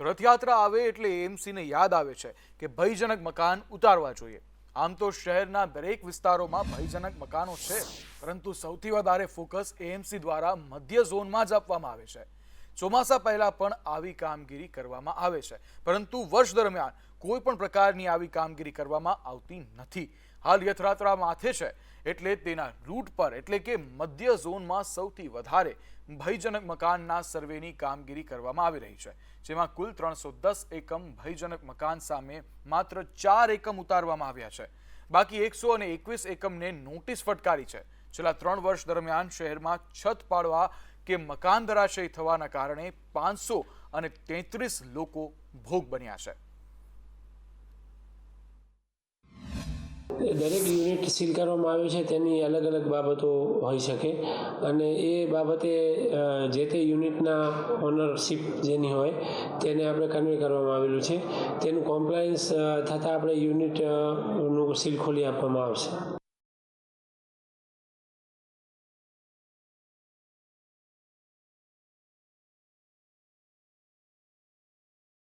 રથયાત્રા આવે એટલે એએમસીને યાદ આવે છે કે ભયજનક મકાન ઉતારવા જોઈએ. આમ તો શહેરના દરેક વિસ્તારોમાં ભયજનક મકાનો છે, પરંતુ સૌથી વધારે ફોકસ એએમસી દ્વારા મધ્ય ઝોનમાં જ આપવામાં આવે છે. ચોમાસા પહેલા પણ આવી કામગીરી કરવામાં આવે છે, પરંતુ વર્ષ દરમિયાન કોઈ પણ પ્રકારની આવી કામગીરી કરવામાં આવતી નથી. હાલ યથરાત્રા માથે છે. એટલે તેના રૂટ પર, એટલે કે મધ્ય ઝોનમાં સૌથી વધારે ભયજનક મકાનના સર્વેની કામગીરી કરવામાં આવી રહી છે. જેમાં કુલ ત્રણસો દસ એકમ ભયજનક મકાન સામે માત્ર ચાર એકમ ઉતારવામાં આવ્યા છે. બાકી એકસો અને એકવીસ એકમને નોટિસ ફટકારી છે. છેલ્લા ત્રણ વર્ષ દરમિયાન શહેરમાં છત પાડવા કે મકાન ધરાશયી થવાના કારણે પાંચસો અને તેત્રીસ લોકો ભોગ બન્યા છે. દરેક યુનિટ સીલ કરવામાં આવે છે, તેની અલગ અલગ બાબતો હોઈ શકે. અને એ બાબતે જે તે યુનિટના ઓનરશીપ જેની હોય, તેને આપણે કન્વે કરવામાં આવેલું છે. તેનું કોમ્પ્લાયન્સ થતાં આપણે યુનિટનું સીલ ખોલી આપવામાં આવશે.